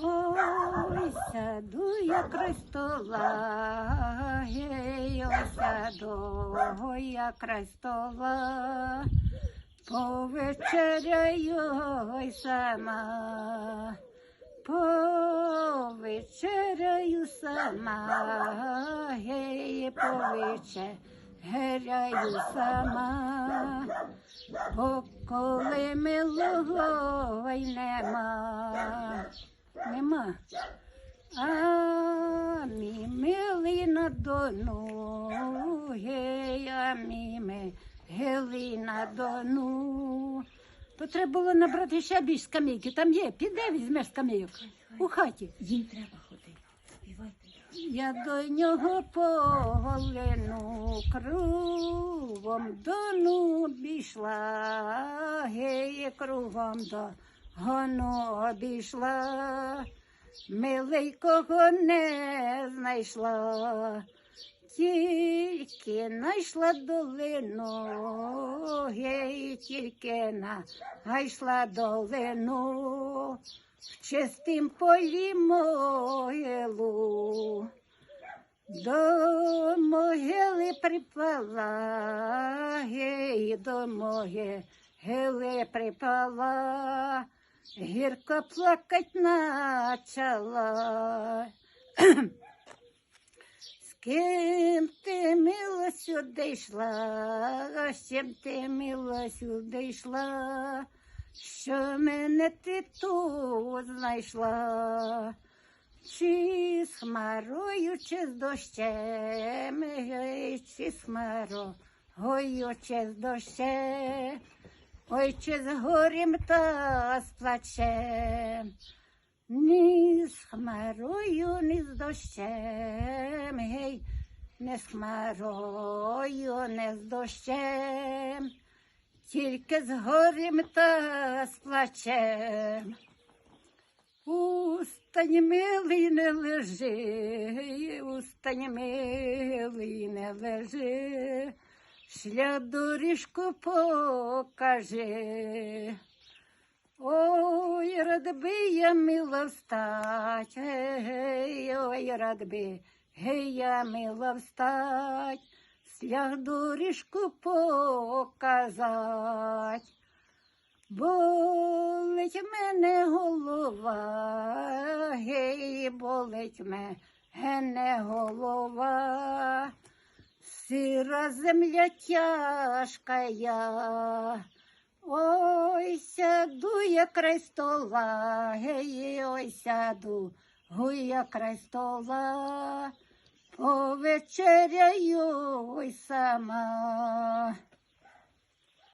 Ой, сяду я край стола, гей, ой, сяду я край стола, повечеряю ой сама, повечеряю сама, гей, повечеряю сама, бо коли милого й нема. Нема. А мій милий на дону, гей, а мій милий на дону. То треба було набрати ще більш скамейки. Там є, піде візьмеш скамейок у хаті. Їй треба ходити. Співайте. Я до нього поголину кругом дону обійшла, гей, кругом до гону обійшла, милий кого не знайшла, тільки знайшла долину, гей, тільки знайшла долину, в чистім полі могилу. До могили припала, гей, до могили припала, гірко плакать начала. З ким ти мило сюди йшла, з чим ти мило сюди йшла, що мене ти тут знайшла. Чи з хмарою, чи з дощем, чи з хмарою, чи з дощем, ой, чи з горем та з плачем. Ні з хмарою, ні з дощем, гей, не з хмарою, не з дощем, тільки з горем та з плачем. Устань милий не лежи, устань милий не лежи, шлях доріжку покажи. Ой, рад би я мила встать, гей, ой, рад би, гей, я мила встать, шлях доріжку показать. Болить мене голова, гей, болить мене голова, сира земля тяжкая. Ой, сяду я край стола, гей, ой, сяду, гуй я край стола, повечеряю ой сама.